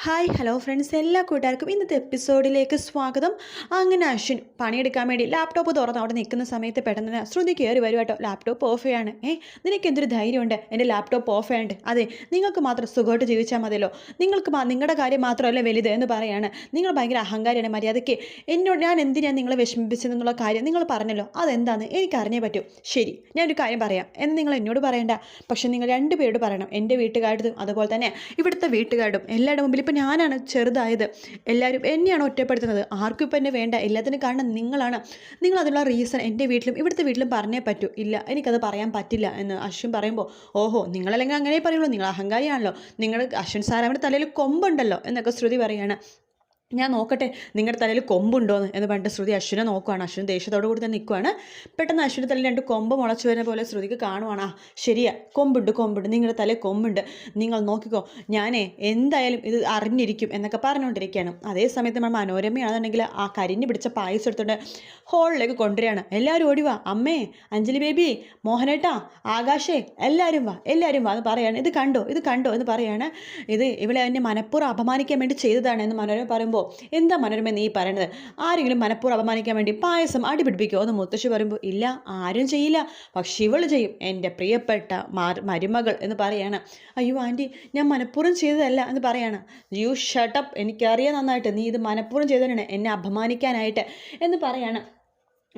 Hi hello friends എല്ലാ കൂട്ടുകാർക്കും ഇന്നത്തെ എപ്പിസോഡിലേക്ക് സ്വാഗതം. അങ്ങനെ അശ്വിൻ പണിയെടുക്കാൻ വേണ്ടി ലാപ്ടോപ്പ് തുറന്ന് അവിടെ നിൽക്കുന്ന സമയത്ത് പെട്ടെന്ന് ശ്രുതി കയറി വരും കേട്ടോ. ലാപ്ടോപ്പ് ഓഫ് ചെയ്യാണ്. ഏ നിനക്ക് എന്തൊരു ധൈര്യമുണ്ട്? എന്റെ ലാപ്ടോപ്പ് ഓഫ് ചെയ്യാണ്ട് അതെ നിങ്ങൾക്ക് മാത്രം സുഖമായിട്ട് ജീവിച്ചാൽ മതിയല്ലോ. നിങ്ങൾക്ക് നിങ്ങളുടെ കാര്യം മാത്രമല്ല വലുത് എന്ന് പറയാണ്. നിങ്ങൾ ഭയങ്കര അഹങ്കാരിയാണ് മര്യാദയ്ക്ക്. എന്നോട് ഞാൻ എന്തിനാണ് നിങ്ങളെ വിഷമിപ്പിച്ചതെന്നുള്ള കാര്യം നിങ്ങൾ പറഞ്ഞല്ലോ. അതെന്താന്ന് എനിക്ക് അറിഞ്ഞേ പറ്റൂ. ശരി ഞാനൊരു കാര്യം പറയാം. എന്ന് നിങ്ങൾ എന്നോട് പറയണ്ട. പക്ഷെ നിങ്ങൾ രണ്ടുപേരോട് പറയണം. എന്റെ വീട്ടുകാരുടെ അതുപോലെ തന്നെ ഇവിടുത്തെ വീട്ടുകാരും എല്ലാവരുടെ മുമ്പിൽ ഇപ്പം ഞാനാണ് ചെറുതായത്. എല്ലാവരും എന്നെയാണ് ഒറ്റപ്പെടുത്തുന്നത്. ആർക്കും ഇപ്പം എന്നെ വേണ്ട. എല്ലാത്തിനും കാരണം നിങ്ങളാണ്. നിങ്ങൾ അതിനുള്ള റീസൺ എന്റെ വീട്ടിലും ഇവിടുത്തെ വീട്ടിലും പറഞ്ഞേ പറ്റൂ. ഇല്ല എനിക്കത് പറയാൻ പറ്റില്ല എന്ന് അശ്വിൻ പറയുമ്പോൾ ഓഹോ നിങ്ങളല്ലെങ്കിൽ അങ്ങനെ പറയുള്ളൂ. നിങ്ങൾ അഹങ്കാരിയാണല്ലോ. നിങ്ങൾ അശ്വിൻ സാറാമിന്റെ തലയിൽ കൊമ്പുണ്ടല്ലോ എന്നൊക്കെ ശ്രുതി പറയാണ് ഞാൻ നോക്കട്ടെ നിങ്ങളുടെ തലയിൽ കൊമ്പുണ്ടോ എന്ന് പറഞ്ഞിട്ട് ശ്രുതി അശ്വിനെ നോക്കുവാണ്. അശ്വിൻ ദേഷ്യത്തോടു കൂടി തന്നെ നിൽക്കുവാണ് പെട്ടെന്ന് അശ്വിന്റെ തലയിൽ രണ്ട് കൊമ്പ് മുളച്ചു വരുന്ന പോലെ ശ്രുതിക്ക് കാണുവാണ്. ആ ശരിയാ കൊമ്പുണ്ട് കൊമ്പുണ്ട് നിങ്ങളുടെ തലയിൽ കൊമ്പുണ്ട്. നിങ്ങൾ നോക്കിക്കോ ഞാനേ എന്തായാലും ഇത് അറിഞ്ഞിരിക്കും എന്നൊക്കെ പറഞ്ഞുകൊണ്ടിരിക്കുകയാണ് അതേ സമയത്ത് നമ്മൾ മനോരമയാണെന്നുണ്ടെങ്കിൽ ആ കരിഞ്ഞ് പിടിച്ച പായസം എടുത്തുകൊണ്ട് ഹോളിലേക്ക് കൊണ്ടുവരികയാണ്. എല്ലാവരും ഓടി വാ. അമ്മേ അഞ്ജലി ബേബി മോഹനേട്ടാ ആകാശേ എല്ലാവരും വാ എല്ലാവരും വാ എന്ന് പറയാണ്. ഇത് കണ്ടോ ഇത് കണ്ടോ എന്ന് പറയാണ്. ഇത് ഇവളെ എന്നെ മനഃപൂർവം അപമാനിക്കാൻ വേണ്ടി ചെയ്തതാണ് എന്ന് മനോരമ പറയുമ്പോൾ എന്താ മനോരമ നീ പറയണത്? ആരെങ്കിലും മനഃപൂർവം അപമാനിക്കാൻ വേണ്ടി പായസം അടിപിടിപ്പിക്കുമോ എന്ന് മുത്തശ്ശി പറയുമ്പോൾ ഇല്ല ആരും ചെയ്യില്ല. പക്ഷെ ഇവൾ ചെയ്യും. എന്റെ പ്രിയപ്പെട്ട മരുമകൾ എന്ന് പറയാണ്. അയ്യോ ആന്റി ഞാൻ മനഃപൂർവം ചെയ്തതല്ല എന്ന് പറയാണ്. യു ഷട്ടപ്പ് എനിക്കറിയാം നന്നായിട്ട്. നീ ഇത് മനഃപൂർവം ചെയ്തതാണ് എന്നെ അപമാനിക്കാനായിട്ട് എന്ന് പറയാണ്.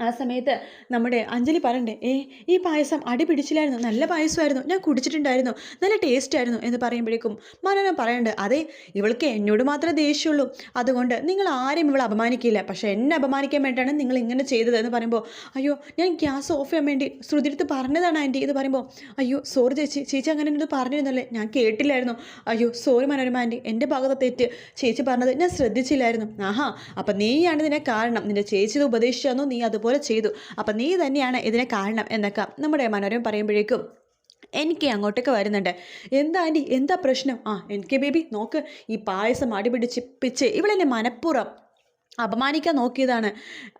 ആ സമയത്ത് നമ്മുടെ അഞ്ജലി പറയണ്ടേ ഏ ഈ പായസം അടി പിടിച്ചില്ലായിരുന്നു നല്ല പായസമായിരുന്നു ഞാൻ കുടിച്ചിട്ടുണ്ടായിരുന്നു നല്ല ടേസ്റ്റ് ആയിരുന്നു എന്ന് പറയുമ്പോഴേക്കും മനോരമ പറയണ്ട് അതെ ഇവൾക്ക് എന്നോട് മാത്രമേ ദേഷ്യമുള്ളൂ അതുകൊണ്ട് നിങ്ങൾ ആരെയും ഇവളെ അപമാനിക്കില്ല പക്ഷേ എന്നെ അപമാനിക്കാൻ വേണ്ടിയിട്ടാണ് നിങ്ങൾ ഇങ്ങനെ ചെയ്തത് എന്ന് പറയുമ്പോൾ അയ്യോ ഞാൻ ഗ്യാസ് ഓഫ് ചെയ്യാൻ വേണ്ടി ശ്രുതിടുത്ത് പറഞ്ഞതാണ് ആന്റി എന്ന് പറയുമ്പോൾ അയ്യോ സോറി ചേച്ചി ചേച്ചി അങ്ങനെ എന്നോട് പറഞ്ഞിരുന്നല്ലേ ഞാൻ കേട്ടില്ലായിരുന്നു അയ്യോ സോറി മനോരമ ആന്റി എന്റെ ഭാഗത്ത് തെറ്റ് ചേച്ചി പറഞ്ഞത് ഞാൻ ശ്രദ്ധിച്ചില്ലായിരുന്നു ആഹാ അപ്പം നീയാണ് ഇതിനെ കാരണം നിന്റെ ചേച്ചി ഇത് നീ അതുപോലെ ചെയ്തു. അപ്പം നീ തന്നെയാണ് ഇതിനെ കാരണം എന്നൊക്കെ നമ്മുടെ മനോരമ പറയുമ്പോഴേക്കും എനിക്ക് അങ്ങോട്ടേക്ക് വരുന്നുണ്ട്. എന്താ ആന്റി? എന്താ പ്രശ്നം? ആ എനിക്ക് ബേബി നോക്ക് ഈ പായസം അടിപിടിച്ച് പിച്ച് ഇവളെന്നെ മനഃപൂർവം അപമാനിക്കാൻ നോക്കിയതാണ്.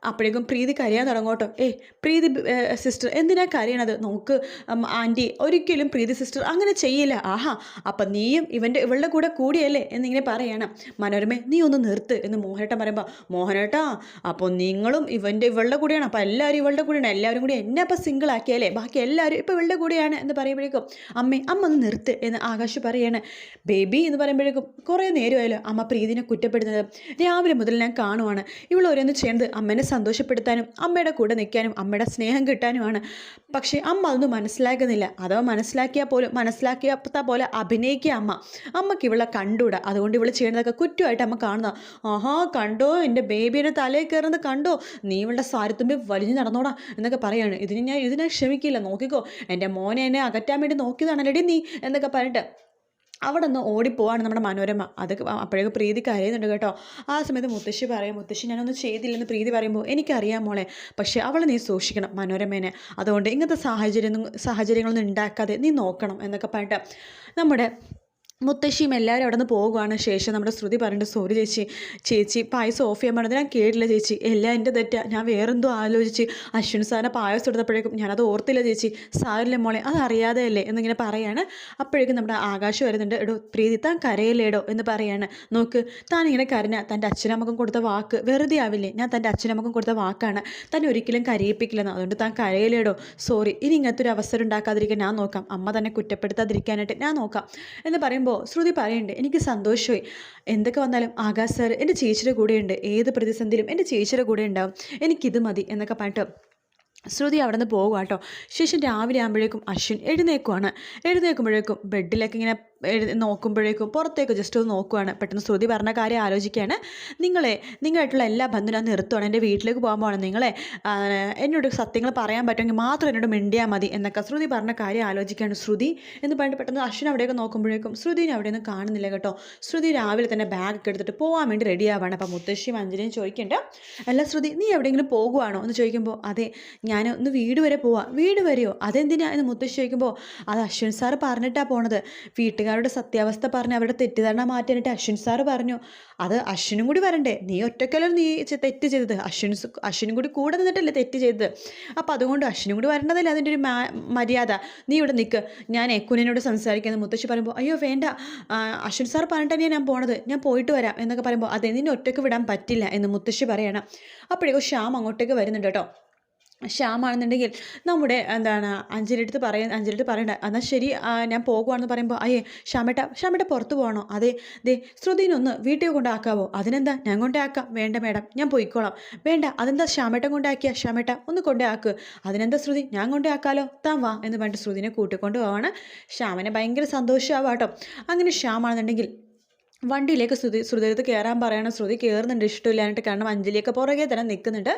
അപ്പോഴേക്കും പ്രീതി കരയാൻ തുടങ്ങോട്ടോ ഏ പ്രീതി സിസ്റ്റർ എന്തിനാ കരയണത്? നോക്ക് ആന്റി ഒരിക്കലും പ്രീതി സിസ്റ്റർ അങ്ങനെ ചെയ്യില്ല. ആഹാ അപ്പം നീയും ഇവന്റെ ഇവളുടെ കൂടെ കൂടിയല്ലേ? എന്നിങ്ങനെ പറയണം. മനോരമ നീ ഒന്ന് നിർത്ത് എന്ന് മോഹനേട്ടൻ പറയുമ്പോൾ മോഹനേട്ടാ അപ്പോൾ നിങ്ങളും ഇവന്റെ ഇവളുടെ കൂടെയാണ്. അപ്പോൾ എല്ലാവരും ഇവളുടെ കൂടെയാണ്. എല്ലാവരും കൂടി എന്നെ അപ്പോൾ സിംഗിൾ ആക്കിയാലേ ബാക്കി എല്ലാവരും ഇപ്പോൾ ഇവളുടെ കൂടെയാണ് എന്ന് പറയുമ്പോഴേക്കും അമ്മേ അമ്മ ഒന്ന് നിർത്ത് എന്ന് ആകാശ് പറയാണ്. ബേബി എന്ന് പറയുമ്പോഴേക്കും കുറേ നേരമായല്ലോ അമ്മ പ്രീതിനെ കുറ്റപ്പെടുന്നത് രാവിലെ മുതൽ ഞാൻ കാണുവാണ് ഇവൾ ഓരോന്ന് ചെയ്യുന്നത് അമ്മേനെ സന്തോഷപ്പെടുത്താനും അമ്മയുടെ കൂടെ നിൽക്കാനും അമ്മയുടെ സ്നേഹം കിട്ടാനുമാണ്. പക്ഷേ അമ്മ അതൊന്നും മനസ്സിലാക്കുന്നില്ല. അഥവാ മനസ്സിലാക്കിയാൽ പോലും മനസ്സിലാക്കിയാത്ത പോലെ അഭിനയിക്കുക അമ്മ. അമ്മയ്ക്ക് ഇവളെ കണ്ടൂടാ അതുകൊണ്ട് ഇവൾ ചെയ്യുന്നതൊക്കെ കുറ്റമായിട്ട് അമ്മ കാണുന്ന ആഹാ കണ്ടോ? എന്റെ ബേബിയുടെ തലയിൽ കയറുന്നത് കണ്ടോ? നീ ഇവളുടെ സാരത്തുമ്പി വലിഞ്ഞു നടന്നോടാ എന്നൊക്കെ പറയാണ്. ഇതിന് ഞാൻ ഇതിനെ ക്ഷമിക്കില്ല. നോക്കിക്കോ. എന്റെ മോനെ എന്നെ അകറ്റാൻ വേണ്ടി നോക്കിയതാണല്ലേ നീ എന്നൊക്കെ പറഞ്ഞിട്ട് അവിടെ നിന്ന് ഓടിപ്പോവാണ് നമ്മുടെ മനോരമ. അത് അപ്പോഴേക്ക് പ്രീതി കരയുന്നുണ്ട് കേട്ടോ. ആ സമയത്ത് മുത്തശ്ശി പറയും മുത്തശ്ശി ഞാനൊന്നും ചെയ്തില്ലെന്ന് പ്രീതി പറയുമ്പോൾ എനിക്കറിയാം മോളെ പക്ഷേ അവളെ നീ സൂക്ഷിക്കണം മനോരമേനെ. അതുകൊണ്ട് ഇങ്ങനത്തെ സാഹചര്യം സാഹചര്യങ്ങളൊന്നും ഉണ്ടാക്കാതെ നീ നോക്കണം എന്നൊക്കെ പറഞ്ഞിട്ട് നമ്മുടെ മുത്തശ്ശിയും എല്ലാവരും അവിടെ നിന്ന് പോകുവാണ്. ശേഷം നമ്മുടെ ശ്രുതി പറഞ്ഞിട്ട് സോറി ചേച്ചി ചേച്ചി പായസം ഓഫ് ചെയ്യാൻ പറഞ്ഞത് ഞാൻ കേട്ടില്ല ചേച്ചി. എല്ലാം എന്റെ തെറ്റാ. ഞാൻ വേറെന്തോ ആലോചിച്ച് അശ്വിൻ സാറിനെ പായസം എടുത്തപ്പോഴേക്കും ഞാനത് ഓർത്തില്ല ചേച്ചി. സാറില്ല മോളെ അതറിയാതെ അല്ലേ എന്നിങ്ങനെ പറയാണ്. അപ്പോഴേക്കും നമ്മുടെ ആകാശം വരുന്നുണ്ട്. എടോ പ്രീതി താൻ കരയില്ലേടോ? എന്ന് പറയാണ്. നോക്ക് താൻ ഇങ്ങനെ കരഞ്ഞ തന്റെ അച്ഛനമ്മക്കും കൊടുത്ത വാക്ക് വെറുതെ ആവില്ലേ? ഞാൻ തന്റെ അച്ഛനമ്മക്കും കൊടുത്ത വാക്കാണ്. തന്നെ ഒരിക്കലും കരയിപ്പിക്കില്ലെന്ന്. അതുകൊണ്ട് താൻ കരയില്ലേടോ? സോറി ഇനി ഇങ്ങനത്തെ ഒരു അവസരം ഉണ്ടാക്കാതിരിക്കാൻ ഞാൻ നോക്കാം. അമ്മ തന്നെ കുറ്റപ്പെടുത്താതിരിക്കാനായിട്ട് ഞാൻ നോക്കാം. എന്ന് പറയുമ്പോൾ ശ്രുതി പറയുന്നുണ്ട് എനിക്ക് സന്തോഷമായി എന്തൊക്കെ വന്നാലും ആകാശ് സാർ എന്റെ ചേച്ചിയുടെ കൂടെയുണ്ട്. ഏത് പ്രതിസന്ധിയിലും എന്റെ ചേച്ചിയുടെ കൂടെ ഉണ്ടാവും. എനിക്കിത് മതി എന്നൊക്കെ പറഞ്ഞിട്ട് ശ്രുതി അവിടെ നിന്ന് പോകുക കേട്ടോ ശേഷം രാവിലെ ആകുമ്പോഴേക്കും അശ്വിൻ എഴുന്നേക്കുവാണ്. എഴുന്നേൽക്കുമ്പോഴേക്കും ബെഡിലൊക്കെ ഇങ്ങനെ എഴു നോക്കുമ്പോഴേക്കും പുറത്തേക്ക് ജസ്റ്റ് ഒന്ന് നോക്കുവാണ്. പെട്ടെന്ന് ശ്രുതി പറഞ്ഞ കാര്യം ആലോചിക്കുകയാണ്. നിങ്ങളെ നിങ്ങളായിട്ടുള്ള എല്ലാ ബന്ധവും ഞാൻ നിർത്തുവാണ്. എന്റെ വീട്ടിലേക്ക് പോകാൻ പോകണം നിങ്ങളെ എന്നോട് സത്യങ്ങൾ പറയാൻ പറ്റുമെങ്കിൽ മാത്രം എന്നോട് മിണ്ടിയാൽ മതി എന്നൊക്കെ ശ്രുതി പറഞ്ഞ കാര്യം ആലോചിക്കുകയാണ് ശ്രുതി എന്ന് പറഞ്ഞിട്ട് പെട്ടെന്ന് അശ്വിൻ അവിടെയൊക്കെ നോക്കുമ്പോഴേക്കും ശ്രുതിനെ അവിടെയൊന്നും കാണുന്നില്ല കേട്ടോ. ശ്രുതി രാവിലെ തന്നെ ബാഗൊക്കെ എടുത്തിട്ട് പോകാൻ വേണ്ടി റെഡി ആവാണ്. അപ്പോൾ മുത്തശ്ശിയും അഞ്ജലിയും ചോദിക്കേണ്ട അല്ല ശ്രുതി നീ എവിടെയെങ്കിലും പോകുവാണോ? എന്ന് ചോദിക്കുമ്പോൾ അതെ ഞാൻ ഒന്ന് വീട് വരെ പോവാം. വീട് വരെയോ? അതെന്തിനാ? എന്ന് മുത്തശ്ശി ചോദിക്കുമ്പോൾ അത് അശ്വിൻ സാറ് പറഞ്ഞിട്ടാണ് പോണത്. വീട്ടുകാർ വീട്ടുകാരുടെ സത്യാവസ്ഥ പറഞ്ഞ് അവരുടെ തെറ്റിദ്ധാരണ മാറ്റാനായിട്ട് അശ്വിൻ സാറ് പറഞ്ഞു അത് അശ്വിനും കൂടി വരണ്ടേ? നീ ഒറ്റക്കല്ലോ നീ തെറ്റ് ചെയ്തത്. അശ്വിൻ അശ്വിനും കൂടി കൂടെ നിന്നിട്ടല്ലേ തെറ്റ് ചെയ്തത്. അപ്പോൾ അതുകൊണ്ട് അശ്വിനും കൂടി വരേണ്ടതല്ലേ അതിന്റെ ഒരു മര്യാദ? നീ ഇവിടെ നിൽക്ക് ഞാൻ കുഞ്ഞിനോട് സംസാരിക്കുന്നത് മുത്തശ്ശി പറയുമ്പോൾ അയ്യോ വേണ്ട. അശ്വിൻ സാർ പറഞ്ഞിട്ട് തന്നെയാണ് ഞാൻ പോണത്. ഞാൻ പോയിട്ട് വരാം. എന്നൊക്കെ പറയുമ്പോൾ അതെ നിന്നെ ഒറ്റയ്ക്ക് വിടാൻ പറ്റില്ല എന്ന് മുത്തശ്ശി പറയണം. അപ്പോഴേക്കും ശ്യാം അങ്ങോട്ടേക്ക് വരുന്നുണ്ട് കേട്ടോ. ശ്യാമാണെന്നുണ്ടെങ്കിൽ നമ്മുടെ എന്താണ് അഞ്ജലി അടുത്ത് പറയ അഞ്ജലി അടുത്ത് പറയണ്ട. എന്നാൽ ശരി ഞാൻ പോകുവാണെന്ന് പറയുമ്പോൾ അയ്യേ ശ്യാമേട്ട ശ്യാമേട്ട പുറത്ത് പോകണോ? അതെ ദേ ശ്രുതിനൊന്ന് വീട്ടിൽ കൊണ്ടാക്കാവോ? അതിനെന്താ? ഞാൻ കൊണ്ടാക്കാം. വേണ്ട മേഡം ഞാൻ പോയിക്കോളാം. വേണ്ട അതെന്താ ശ്യാമേട്ടൻ കൊണ്ടാക്കിയ? ശ്യാമേട്ട ഒന്ന് കൊണ്ടാക്ക്. അതിനെന്താ ശ്രുതി? ഞാൻ കൊണ്ടാക്കാലോ. താൻ വാ എന്ന് പറഞ്ഞിട്ട് ശ്രുതിനെ കൂട്ടിക്കൊണ്ട് പോവാണ്. ശ്യാമനെ ഭയങ്കര സന്തോഷമാവാം കേട്ടോ അങ്ങനെ ശ്യാമാണെന്നുണ്ടെങ്കിൽ വണ്ടിയിലേക്ക് ശ്രുതി ശ്രുതിയത്ത് കയറാൻ പറയണം. ശ്രുതി കയറുന്നുണ്ട് ഇഷ്ടമില്ലാഞ്ഞിട്ട് കാരണം അഞ്ജലിയൊക്കെ പുറകെ തന്നെ നിൽക്കുന്നുണ്ട്.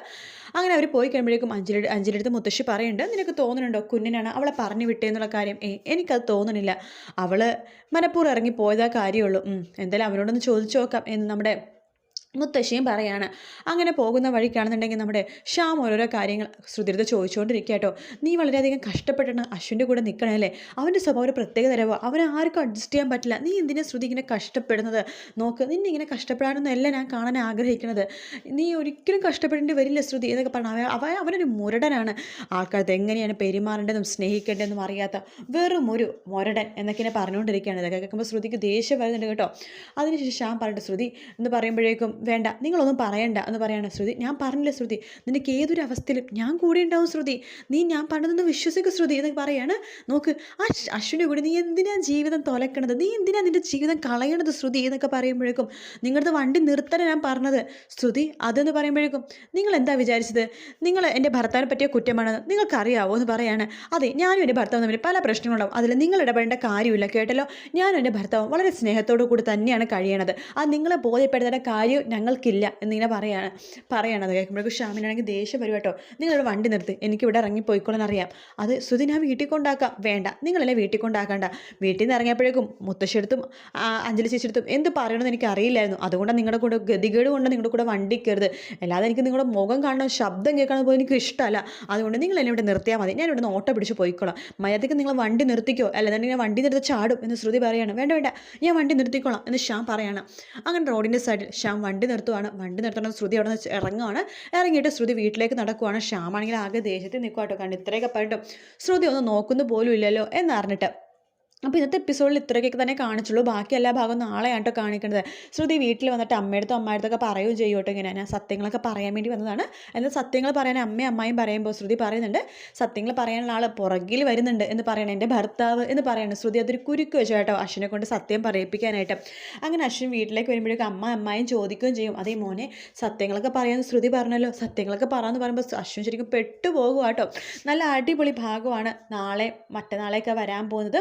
അങ്ങനെ അവർ പോയി കഴിയുമ്പോഴേക്കും അഞ്ജലി അഞ്ജലി അടുത്ത് മുത്തശ്ശി പറയുന്നുണ്ട് നിനക്ക് തോന്നുന്നുണ്ടോ? കുഞ്ഞിനാണ് അവളെ പറഞ്ഞു വിട്ടേന്നുള്ള കാര്യം? ഏ എനിക്കത് തോന്നുന്നില്ല. അവൾ മനഃപൂർവം ഇറങ്ങി പോയതാ കാര്യമുള്ളൂ എന്തായാലും അവരോടൊന്ന് ചോദിച്ചു നോക്കാം. എന്ന് നമ്മുടെ മുത്തശ്ശിയും പറയാണ് അങ്ങനെ പോകുന്ന വഴിക്കാണെന്നുണ്ടെങ്കിൽ നമ്മുടെ ശ്യാം ഓരോരോ കാര്യങ്ങൾ ശ്രുതിരുത ചോദിച്ചുകൊണ്ടിരിക്കുക കേട്ടോ. നീ വളരെയധികം കഷ്ടപ്പെട്ടാണ് അശ്വിന്റെ കൂടെ നിൽക്കണല്ലേ അവന്റെ സ്വഭാവം ഒരു പ്രത്യേക തരവോ അവനെ ആർക്കും അഡ്ജസ്റ്റ് ചെയ്യാൻ പറ്റില്ല. നീ എന്തിനാ ശ്രുതി ഇങ്ങനെ കഷ്ടപ്പെടുന്നത്? നോക്ക് നിന്നെ ഇങ്ങനെ കഷ്ടപ്പെടാനൊന്നുമല്ല ഞാൻ കാണാൻ ആഗ്രഹിക്കുന്നത്. നീ ഒരിക്കലും കഷ്ടപ്പെടേണ്ടി വരില്ല ശ്രുതി എന്നൊക്കെ പറഞ്ഞു അവ അവനൊരു മുരടനാണ്. ആൾക്കാർക്ക് എങ്ങനെയാണ് പെരുമാറേണ്ടതും സ്നേഹിക്കേണ്ടതെന്നും അറിയാത്ത വെറും ഒരു മുരടൻ എന്നൊക്കെ പറഞ്ഞുകൊണ്ടിരിക്കുകയാണ്. ഇതൊക്കെ കേൾക്കുമ്പോൾ ശ്രുതിക്ക് ദേഷ്യം വരുന്നുണ്ട് കേട്ടോ. അതിനുശേഷം ശ്യാം പറഞ്ഞിട്ട് ശ്രുതി എന്ന് പറയുമ്പോഴേക്കും വേണ്ട നിങ്ങളൊന്നും പറയണ്ട എന്ന് പറയാണ് ശ്രുതി. ഞാൻ പറഞ്ഞില്ല ശ്രുതി നിനക്ക് ഏതൊരു അവസ്ഥയിലും ഞാൻ കൂടെ ഉണ്ടാവും ശ്രുതി. നീ ഞാൻ പറഞ്ഞതൊന്നും വിശ്വസിക്കും ശ്രുതി എന്ന് പറയാണ്. നോക്ക് ആ അശ്വിനെ കൂടി നീ എന്തിനാ ജീവിതം തുലക്കണത്? നീ എന്തിനാ നിന്റെ ജീവിതം കളയണത് ശ്രുതി എന്നൊക്കെ പറയുമ്പോഴേക്കും നിങ്ങളുടെ വണ്ടി നിർത്തണം ഞാൻ പറഞ്ഞത്. ശ്രുതി അതെന്ന് പറയുമ്പോഴേക്കും നിങ്ങൾ എന്താ വിചാരിച്ചത്? നിങ്ങൾ എന്റെ ഭർത്താവിനെ പറ്റിയ കുറ്റമാണെന്ന് നിങ്ങൾക്കറിയാവോ എന്ന് പറയാണ്. അതെ ഞാനും എന്റെ ഭർത്താവും തമ്മിൽ പല പ്രശ്നങ്ങളുണ്ടാവും. അതിൽ നിങ്ങൾ ഇടപെടേണ്ട കാര്യമില്ല കേട്ടല്ലോ? ഞാനും എന്റെ ഭർത്താവും വളരെ സ്നേഹത്തോടു കൂടി തന്നെയാണ് കഴിയണത്. അത് നിങ്ങളെ ബോധ്യപ്പെടുത്തേണ്ട കാര്യം ഞങ്ങൾക്കില്ല എന്നിങ്ങനെ പറയാണ് പറയണത് കേൾക്കുമ്പോഴേക്കും ഷാമിനാണെങ്കിൽ ദേഷ്യം വരും കേട്ടോ. നിങ്ങളിവിടെ വണ്ടി നിർത്തി എനിക്കിവിടെ ഇറങ്ങി പോയിക്കോളാൻ അറിയാം. അത് സുധി ഞാൻ വീട്ടിൽ കൊണ്ടാക്കാം. വേണ്ട നിങ്ങളെന്നെ വീട്ടിൽ കൊണ്ടാക്കണ്ട. വീട്ടിൽ നിന്ന് ഇറങ്ങിയപ്പോഴേക്കും മുത്തശ്ശെടുത്തും അഞ്ജലി ചേച്ചിയെടുത്തും എന്ത് പറയണമെന്ന് എനിക്ക് അറിയില്ലായിരുന്നു. അതുകൊണ്ട് നിങ്ങളുടെ കൂടെ ഗതികേട് കൊണ്ട് നിങ്ങളുടെ കൂടെ വണ്ടി കയറുത് അല്ലാതെ എനിക്ക് നിങ്ങളുടെ മുഖം കാണണം ശബ്ദം കേൾക്കണം പോലും എനിക്ക് ഇഷ്ടമല്ല. അതുകൊണ്ട് നിങ്ങൾ എന്നെ ഇവിടെ നിർത്തിയാൽ മതി. ഞാൻ ഇവിടെ നിന്ന് ഓട്ടോ പിടിച്ച് പോയിക്കോളാം. മര്യാദയ്ക്ക് നിങ്ങൾ വണ്ടി നിർത്തിക്കോ. അല്ലാതെ വണ്ടി നിർത്തി ചാടും എന്ന് ശ്രുതി പറയാണ്. വേണ്ട വേണ്ട ഞാൻ വണ്ടി നിർത്തിക്കോളാം എന്ന് ശ്യാം പറയാണ്. അങ്ങനെ റോഡിന്റെ സൈഡിൽ ശ്യാം വണ്ടി നിർത്തുവാണ്. വണ്ടി നിർത്തണം. ശ്രുതി അവിടെ നിന്ന് ഇറങ്ങുവാണ്. ഇറങ്ങിയിട്ട് ശ്രുതി വീട്ടിലേക്ക് നടക്കുവാണ്. ശ്യാമാണെങ്കിൽ ആകെ ദേഷ്യത്തിൽ നിൽക്കുക കേട്ടോ കാരണം ഇത്രയൊക്കെ പറഞ്ഞിട്ടും ശ്രുതി ഒന്ന് നോക്കുന്നു പോലും ഇല്ലല്ലോ എന്നറിഞ്ഞിട്ട് അപ്പോൾ ഇന്നത്തെ എപ്പിസോഡിൽ ഇത്രയൊക്കെ തന്നെ കാണിച്ചുള്ളൂ. ബാക്കി എല്ലാ ഭാഗവും നാളെയാണ് കേട്ടോ കാണിക്കുന്നത് ശ്രുതി വീട്ടിൽ വന്നിട്ട് അമ്മയടുത്തും അമ്മയടുത്തൊക്കെ പറയുകയും ചെയ്യും ഇങ്ങനെ. ഞാൻ സത്യങ്ങളൊക്കെ പറയാൻ വേണ്ടി വന്നതാണ്. എന്നാൽ സത്യങ്ങൾ പറയാൻ അമ്മയും അമ്മായും പറയുമ്പോൾ ശ്രുതി പറയുന്നുണ്ട് സത്യങ്ങൾ പറയാനുള്ള ആൾ പുറകിൽ വരുന്നുണ്ട് എന്ന് പറയണം എന്റെ ഭർത്താവ് എന്ന് പറയണം. ശ്രുതി അതൊരു കുരുക്ക് വെച്ചു കേട്ടോ അശ്വിനെ കൊണ്ട് സത്യം പറയിപ്പിക്കാനായിട്ട്. അങ്ങനെ അശ്വിൻ വീട്ടിലേക്ക് വരുമ്പോഴേക്കും അമ്മ അമ്മായും ചോദിക്കുകയും ചെയ്യും അതേ മോനെ സത്യങ്ങളൊക്കെ പറയാമെന്ന് ശ്രുതി പറഞ്ഞല്ലോ. സത്യങ്ങളൊക്കെ പറയാമെന്ന് പറയുമ്പോൾ അശ്വിൻ ശരിക്കും പെട്ടുപോകും കേട്ടോ. നല്ല അടിപൊളി ഭാഗമാണ് നാളെ മറ്റന്നാളേക്ക് വരാൻ പോകുന്നത്.